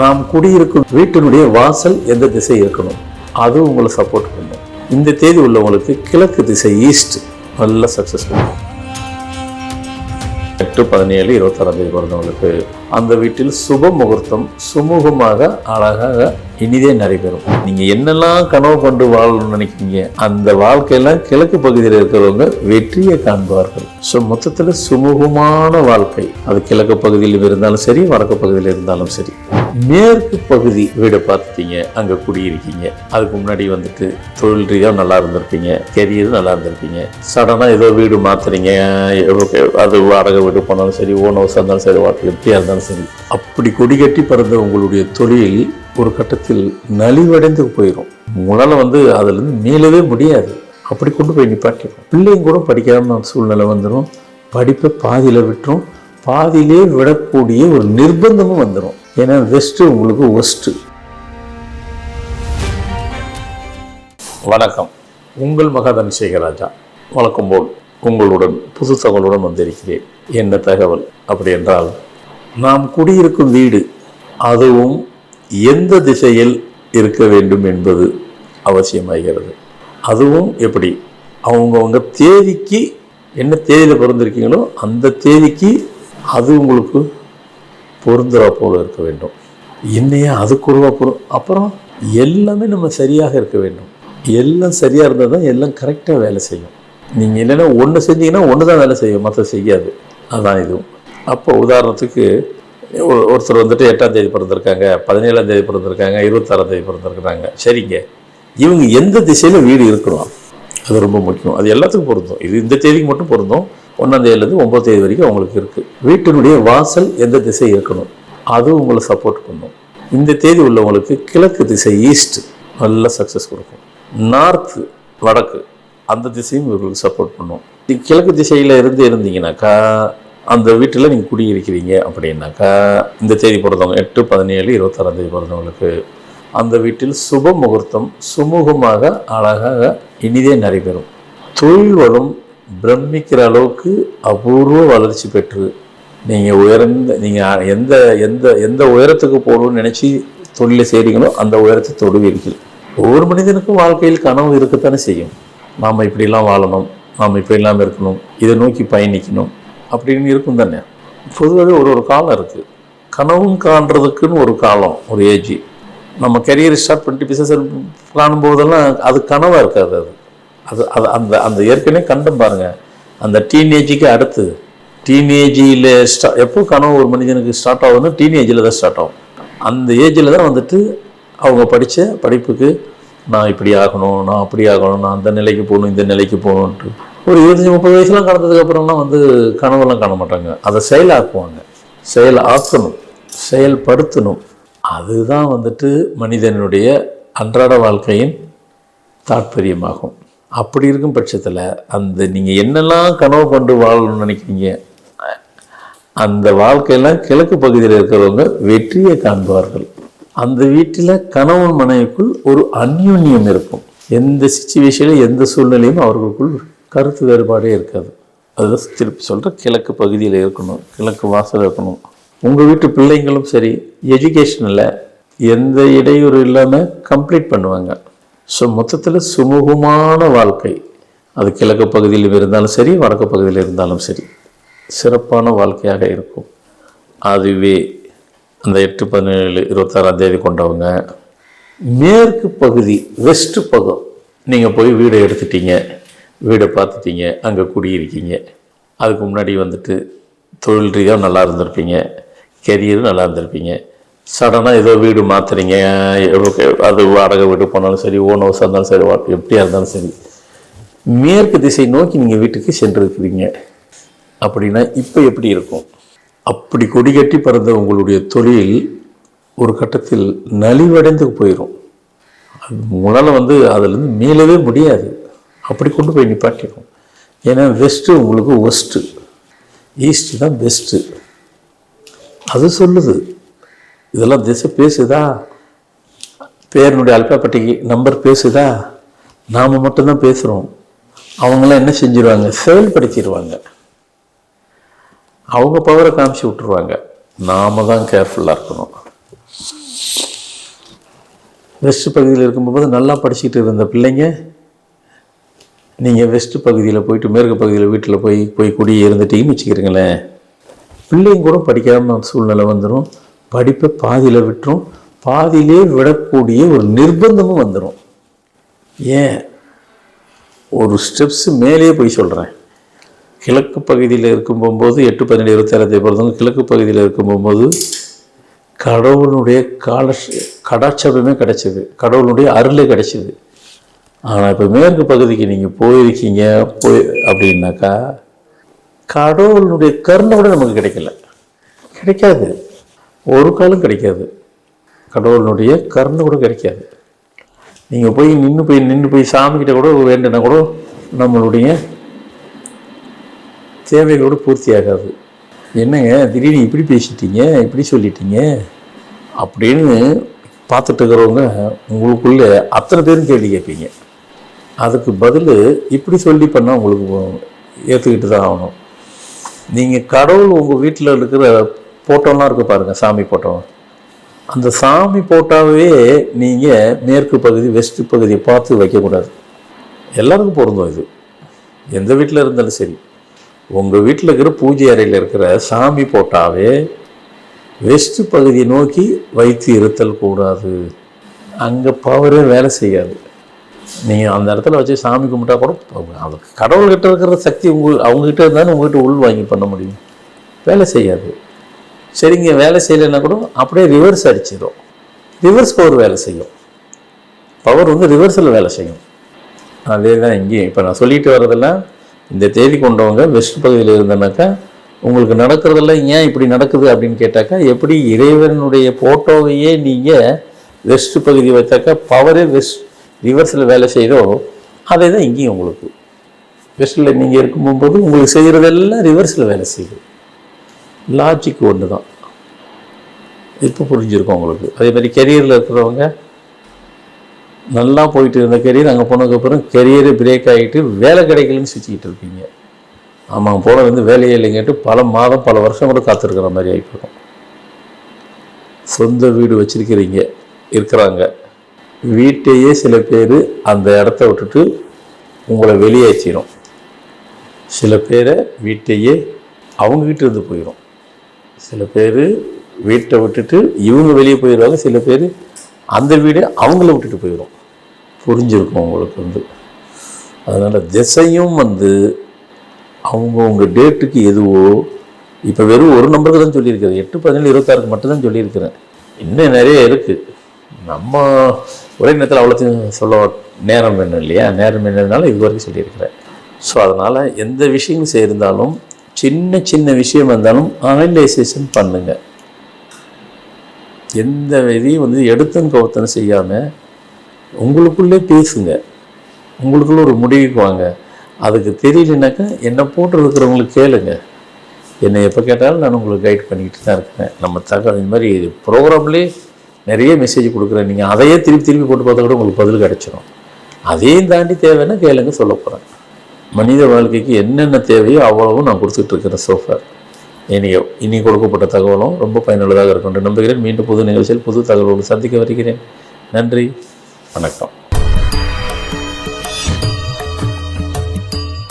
நாம் குடியிருக்கும் வீட்டினுடைய வாசல் எந்த திசை இருக்கணும்? அது உங்களை சப்போர்ட் பண்ணும். இந்த தேதி உள்ளவங்களுக்கு கிழக்கு திசை ஈஸ்ட் நல்ல சக்ஸஸ்ஃபுல் எட்டு பதினேழு இருபத்தாறாம் தேதி பிறந்தவங்களுக்கு அந்த வீட்டில் சுப முகூர்த்தம் சுமூகமாக அழகாக இனிதே நடைபெறும். நீங்க என்னெல்லாம் கனவு கொண்டு வாழணும்னு நினைக்கிறீங்க அந்த வாழ்க்கையெல்லாம் கிழக்கு பகுதியில் இருக்கிறவங்க வெற்றியை காண்பார்கள். ஸோ மொத்தத்தில் சுமூகமான வாழ்க்கை. அது கிழக்கு பகுதியில் இருந்தாலும் சரி வடக்கு பகுதியில் இருந்தாலும் சரி. மேற்கு பகுதி வீடை பார்த்துட்டீங்க அங்கே குடியிருக்கீங்க. அதுக்கு முன்னாடி வந்துட்டு தொழில் ரீதியாக நல்லா இருந்திருப்பீங்க கெரியர் நல்லா இருந்திருப்பீங்க. சடனாக ஏதோ வீடு மாத்துறீங்க எவ்வளோ- அது வாடகை வீடு போனாலும் சரி ஓன் ஹவுஸாக இருந்தாலும் சரி வாட்டர் எப்படியாக இருந்தாலும் சரி அப்படி கொடிகட்டி பிறந்த பறந்த உங்களுடைய தொழில் ஒரு கட்டத்தில் நலிவடைந்து போயிடும் உங்களால் வந்து அதுலேருந்து மீளவே முடியாது. அப்படி கொண்டு போய் நிப்பாட்டிடும் பிள்ளைங்க கூட படிக்காமல் சூழ்நிலை வந்துடும் படிப்பை பாதியில் விட்டுரும். பாதியிலே விடக்கூடிய ஒரு நிர்பந்தமும் வந்துடும் ஏன்னா வெஸ்ட்டு உங்களுக்கு ஒஸ்ட்டு வணக்கம். உங்கள் மகாதன் சேகராஜா வழக்கம் போல் உங்களுடன் புது தகவலுடன் வந்திருக்கிறேன். என்ன தகவல்? அப்படி என்றால் நாம் குடியிருக்கும் வீடு அதுவும் எந்த திசையில் இருக்க வேண்டும் என்பது அவசியமாகிறது. அதுவும் எப்படி? அவங்கவுங்க தேதிக்கு என்ன தேதியில் பிறந்திருக்கீங்களோ அந்த தேதிக்கு அது உங்களுக்கு பொருந்துறா போல இருக்க வேண்டும். என்னையே அதுக்கு உருவாக பொரு அப்புறம் எல்லாமே நம்ம சரியாக இருக்க வேண்டும். எல்லாம் சரியாக இருந்தால் தான் எல்லாம் கரெக்டாக வேலை செய்யும். நீங்கள் இல்லைன்னா ஒன்று செஞ்சீங்கன்னா ஒன்று தான் வேலை செய்யும் மற்ற செய்யாது. அதுதான் இதுவும் அப்போ உதாரணத்துக்கு ஒரு- ஒருத்தர் வந்துட்டு எட்டாம் தேதி பிறந்திருக்காங்க பதினேழாம் தேதி பிறந்திருக்காங்க இருபத்தாறாம் தேதி பிறந்திருக்கிறாங்க. சரிங்க. இவங்க எந்த திசையில் வீடு இருக்கணும். அது ரொம்ப முக்கியம். அது எல்லாத்துக்கும் பொருந்தும். இது இந்த தேதிக்கு மட்டும் பொருந்தும். ஒன்றாந்தேதியிலேருந்து ஒம்பது தேதி வரைக்கும் அவங்களுக்கு இருக்குது வீட்டினுடைய வாசல் எந்த திசை இருக்கணும் அது உங்களை சப்போர்ட் பண்ணும். இந்த தேதி உள்ளவங்களுக்கு கிழக்கு திசை ஈஸ்ட் நல்ல சக்ஸஸ் கொடுக்கும். நார்த்து வடக்கு அந்த திசையும் இவர்களுக்கு சப்போர்ட் பண்ணும். கிழக்கு திசையில் இருந்து இருந்தீங்கன்னாக்கா அந்த வீட்டில் நீங்கள் குடியிருக்கிறீங்க அப்படின்னாக்கா இந்த தேதி பிறந்தவங்க எட்டு பதினேழு இருபத்தாறாம் தேதி பிறந்தவங்களுக்கு அந்த வீட்டில் சுப முகூர்த்தம் சுமூகமாக அழகாக இனிதே நடைபெறும். தொழில் வளம் பிரமிக்கிற அளவுக்கு அபூர்வ வளர்ச்சி பெற்று நீங்கள் உயர்ந்த நீங்கள் எந்த எந்த எந்த உயரத்துக்கு போகணும்னு நினச்சி தொழிலை செய்கிறீங்களோ அந்த உயரத்தை தொடுவீர்கள். ஒவ்வொரு மனிதனுக்கும் வாழ்க்கையில் கனவு இருக்கத்தானே செய்யும். நாம் இப்படிலாம் வாழணும் நாம் இப்படிலாம் இருக்கணும் இதை நோக்கி பயணிக்கணும் அப்படின்னு இருக்கும் தானே. பொதுவாகவே ஒரு ஒரு காலம் இருக்குது கனவும் காண்றதுக்குன்னு ஒரு காலம் ஒரு ஏஜ் நம்ம கரியர் ஸ்டார்ட் பண்ணிட்டு பிசினஸ் காணும் போதெல்லாம் அது கனவாக இருக்காது அது. அது அது அந்த அந்த ஏற்கனவே கண்டம் பாருங்க. அந்த டீனேஜுக்கு அடுத்து டீனேஜில் ஸ்டா எப்போ கனவு ஒரு மனிதனுக்கு ஸ்டார்ட் ஆகுதுன்னா டீனேஜில் தான் ஸ்டார்ட் ஆகும். அந்த ஏஜில் தான் வந்துட்டு அவங்க படித்த படிப்புக்கு நான் இப்படி ஆகணும் நான் அப்படி ஆகணும் நான் அந்த நிலைக்கு போகணும் இந்த நிலைக்கு போகணுன்ட்டு. ஒரு இருபத்தஞ்சி முப்பது வயசுலாம் கடந்ததுக்கப்புறம்லாம் வந்து கனவெல்லாம் காண மாட்டாங்க. அதை செயலாக்குவாங்க. செயல் ஆக்கணும் செயல்படுத்தணும். அதுதான் வந்துட்டு மனிதனுடைய அன்றாட வாழ்க்கையின் தாற்பயமாகும். அப்படி இருக்கும் பட்சத்தில் அந்த நீங்கள் என்னெல்லாம் கனவு கொண்டு வாழணும்னு நினைக்கிறீங்க அந்த வாழ்க்கையெல்லாம் கிழக்கு பகுதியில் இருக்கிறவங்க வெற்றியை காண்பார்கள் அந்த வீட்டில் கணவன் மனைவிக்குள் ஒரு அந்யோன்யம் இருக்கும். எந்த சுச்சுவேஷனில் எந்த சூழ்நிலையும் அவர்களுக்குள் கருத்து வேறுபாடே இருக்காது. அதுதான் திருப்பி சொல்கிற கிழக்கு பகுதியில் இருக்கணும் கிழக்கு வாசல் இருக்கணும். உங்கள் வீட்டு பிள்ளைங்களும் சரி எஜுகேஷனில் எந்த இடையூறு இல்லாமல் கம்ப்ளீட் பண்ணுவாங்க. ஸோ மொத்தத்தில் சுமூகமான வாழ்க்கை. அது கிழக்கு பகுதியில் இருந்தாலும் சரி வடக்கு பகுதியில் இருந்தாலும் சரி சிறப்பான வாழ்க்கையாக இருக்கும். அதுவே அந்த எட்டு பதினேழு இருபத்தாறாம் தேதி கொண்டவங்க மேற்கு பகுதி வெஸ்ட் பக்கம் நீங்கள் போய் வீடை எடுத்துட்டீங்க வீடை பார்த்துட்டீங்க அங்கே குடியிருக்கீங்க. அதுக்கு முன்னாடி வந்துட்டு தொழில் ரீதியாக நல்லா இருந்திருப்பீங்க கெரியரும் நல்லா இருந்திருப்பீங்க. சடனாக ஏதோ வீடு மாற்றுறீங்க எவ்வளோ- அது வாடகை வீடு போனாலும் சரி ஓன் ஹவுஸாக இருந்தாலும் சரி வா- எப்படியா இருந்தாலும் சரி. மேற்கு திசை நோக்கி நீங்கள் வீட்டுக்கு சென்றிருக்கிறீங்க. அப்படின்னா இப்போ எப்படி இருக்கும்? அப்படி கொடி கட்டி பறந்த உங்களுடைய தொழில் ஒரு கட்டத்தில் நலிவடைந்து போயிடும் அது உங்களால் வந்து அதுலேருந்து மீளவே முடியாது. அப்படி கொண்டு போய் நிப்பாட்டிடும் ஏன்னா வெஸ்ட்டு உங்களுக்கு ஒஸ்ட்டு ஈஸ்ட் தான் பெஸ்ட்டு அது சொல்லுது. இதெல்லாம் திசை பேசுதா? பேரனுடைய அல்பாப்பட்டிக்கு நம்பர் பேசுதா? நாம் மட்டும்தான் பேசுகிறோம் அவங்களாம் என்ன செஞ்சிருவாங்க? செயல்படுத்திடுவாங்க அவங்க பவரை காமிச்சு விட்டுருவாங்க. நாம தான் கேர்ஃபுல்லாக இருக்கணும். வெஸ்ட் பகுதியில் இருக்கும்போது நல்லா படிச்சுக்கிட்டு இருந்த பிள்ளைங்க நீங்கள் வெஸ்ட் பகுதியில் போயிட்டு மேற்கு பகுதியில் வீட்டில் போய் போய் குடி இருந்துட்டீங்கன்னு வச்சுக்கிறீங்களேன். பிள்ளைங்க கூட படிக்காம சூழ்நிலை வந்துடும் படிப்பை பாதியில் விட்டுரும். பாதியிலே விடக்கூடிய ஒரு நிர்பந்தமும் வந்துடும் ஏன்? ஒரு ஸ்டெப்ஸ் மேலேயே போய் சொல்கிறேன் கிழக்கு பகுதியில் இருக்கும் போகும்போது எட்டு பன்னெண்டு இருபத்தேழத்தை பொறுத்தவங்க கிழக்கு பகுதியில் இருக்கும் போகும்போது கடவுளுடைய கால கடாட்சபமே கிடச்சிது. கடவுளுடைய அருளே கிடச்சிது. ஆனால் இப்போ மேற்கு பகுதிக்கு நீங்கள் போயிருக்கீங்க போய் அப்படின்னாக்கா கடவுளுடைய கருணை கூட நமக்கு கிடைக்கல. கிடைக்காது. ஒரு காலம் கிடைக்காது. கடவுளுடைய கருணை கூட கிடைக்காது. நீங்கள் போய் நின்று போய் நின்று போய் சாமிக்கிட்ட கூட வேண்டுனா கூட நம்மளுடைய தேவைகளோடு பூர்த்தி ஆகாது. என்னங்க திடீர்னு இப்படி பேசிட்டீங்க இப்படி சொல்லிட்டீங்க? அப்படின்னு பார்த்துட்டு இருக்கிறவங்க உங்களுக்குள்ளே அத்தனை பேரும் கேள்வி கேட்பீங்க. அதுக்கு பதில் இப்படி சொல்லி பண்ணால் உங்களுக்கு ஏற்றுக்கிட்டு தான் ஆகணும். நீங்கள் கடவுள் உங்கள் வீட்டில் இருக்கிற போட்டோலாம் இருக்குது பாருங்கள் சாமி போட்டோ. அந்த சாமி போட்டாவே நீங்கள் மேற்கு பகுதி வெஸ்ட் பகுதியை பார்த்து வைக்கக்கூடாது. எல்லாருக்கும் பொருந்தும் இது. எந்த வீட்டில் இருந்தாலும் சரி. உங்கள் வீட்டில் இருக்கிற பூஜை அறையில் இருக்கிற சாமி போட்டாவே வெஸ்ட் பகுதியை நோக்கி வைத்து இருத்தல் கூடாது. அங்கே பவரே வேலை செய்யாது. நீங்கள் அந்த இடத்துல வச்சு சாமி கும்பிட்டா கூட அதுக்கு கடவுள்கிட்ட இருக்கிற சக்தி உங்கள் அவங்ககிட்ட இருந்தாலும் உங்ககிட்ட உள் வாங்கி பண்ண முடியும். வேலை செய்யாது. சரிங்க வேலை செய்யலைன்னா கூட அப்படியே ரிவர்ஸ் அடிச்சிடும் ரிவர்ஸ் பவர் வேலை செய்யும். பவர் வந்து ரிவர்ஸில் வேலை செய்யும். அதே தான் இங்கேயும். இப்போ நான் சொல்லிட்டு வர்றதெல்லாம் இந்த தேதி கொண்டவங்க வெஸ்ட் பகுதியில் இருந்தனாக்கா உங்களுக்கு நடக்கிறதெல்லாம் ஏன் இப்படி நடக்குது அப்படின்னு கேட்டாக்கா எப்படி இறைவனுடைய ஃபோட்டோவையே நீங்கள் வெஸ்ட் பகுதி வச்சாக்கா பவரே வெஸ்ட் ரிவர்ஸில் வேலை செய்கிறோ அதே தான் இங்கேயும் உங்களுக்கு. வெஸ்ட்டில் நீங்கள் இருக்கும்போது உங்களுக்கு செய்கிறதெல்லாம் ரிவர்ஸில் வேலை செய்யுது லாஜிக் ஒன்று தான். இப்போ புரிஞ்சிருக்கும் உங்களுக்கு. அதே மாதிரி கெரியரில் இருக்கிறவங்க நல்லா போயிட்டு இருந்த கெரியர் அங்கே போனதுக்கப்புறம் கெரியரு பிரேக் ஆகிட்டு வேலை கிடைக்கலன்னு சுற்றிக்கிட்டு இருப்பீங்க ஆமாம் போனது வந்து வேலையே இல்லைங்கட்டு பல மாதம் பல வருஷம் கூட காத்திருக்கிற மாதிரி ஆகிப்போம் சொந்த வீடு வச்சுருக்கிறீங்க இருக்கிறாங்க. வீட்டையே சில பேர் அந்த இடத்த விட்டுட்டு உங்களை வெளியேற்றிடும் சில பேரை வீட்டையே அவங்ககிட்ட இருந்து போயிடும் சில பேர் வீட்டை விட்டுட்டு இவங்க வெளியே போயிடுவாங்க சில பேர் அந்த வீடு அவங்கள விட்டுட்டு போயிடும். புரிஞ்சிருக்கும் அவங்களுக்கு வந்து. அதனால் திசையும் வந்து அவங்கவுங்க டேட்டுக்கு எதுவோ இப்போ வெறும் ஒரு நம்பருக்கு தான் சொல்லியிருக்கிறேன். எட்டு பதினேழு இருபத்தாறுக்கு மட்டும்தான் சொல்லியிருக்கிறேன். இன்னும் நிறைய இருக்குது நம்ம ஒரே நேரத்தில் அவ்வளோத்தையும் சொல்ல நேரம் வேணும் இல்லையா? நேரம் வேணுன்றதுனால இது வரைக்கும் சொல்லியிருக்கிறேன். ஸோ அதனால் எந்த விஷயம் செய்திருந்தாலும் சின்ன சின்ன விஷயம் இருந்தாலும் அனலைசேஷன் பண்ணுங்கள் எந்த இதையும் வந்து எடுத்தன் கவுத்தனை செய்யாமல் உங்களுக்குள்ளே பேசுங்க. உங்களுக்குள்ள ஒரு முடிவுக்கு வாங்க. அதுக்கு தெரியலனாக்கா என்னை போட்டு இருக்கிறவங்களுக்கு கேளுங்க. என்னை எப்போ கேட்டாலும் நான் உங்களுக்கு கைட் பண்ணிக்கிட்டு தான் இருக்கிறேன். நம்ம தகவல் இந்த மாதிரி ப்ரோக்ராம்லேயே நிறைய மெசேஜ் கொடுக்குறேன். நீங்கள் அதையே திருப்பி திருப்பி போட்டு பார்த்தா கூட உங்களுக்கு பதில் கிடச்சிரும். அதையும் தாண்டி தேவைன்னா கேளுங்க சொல்ல போகிறேன் மனித வாழ்க்கைக்கு என்னென்ன தேவையோ அவ்வளவும் நான் கொடுத்துட்ருக்கிறேன் சோஃபார் இனி இனி கொடுக்கப்பட்ட தகவலும் ரொம்ப பயனுள்ளதாக இருக்கும் என்று நம்புகிறேன். மீண்டும் புது நிகழ்ச்சியில் புது தகவலோடு சந்திக்க வருகிறேன். நன்றி வணக்கம்.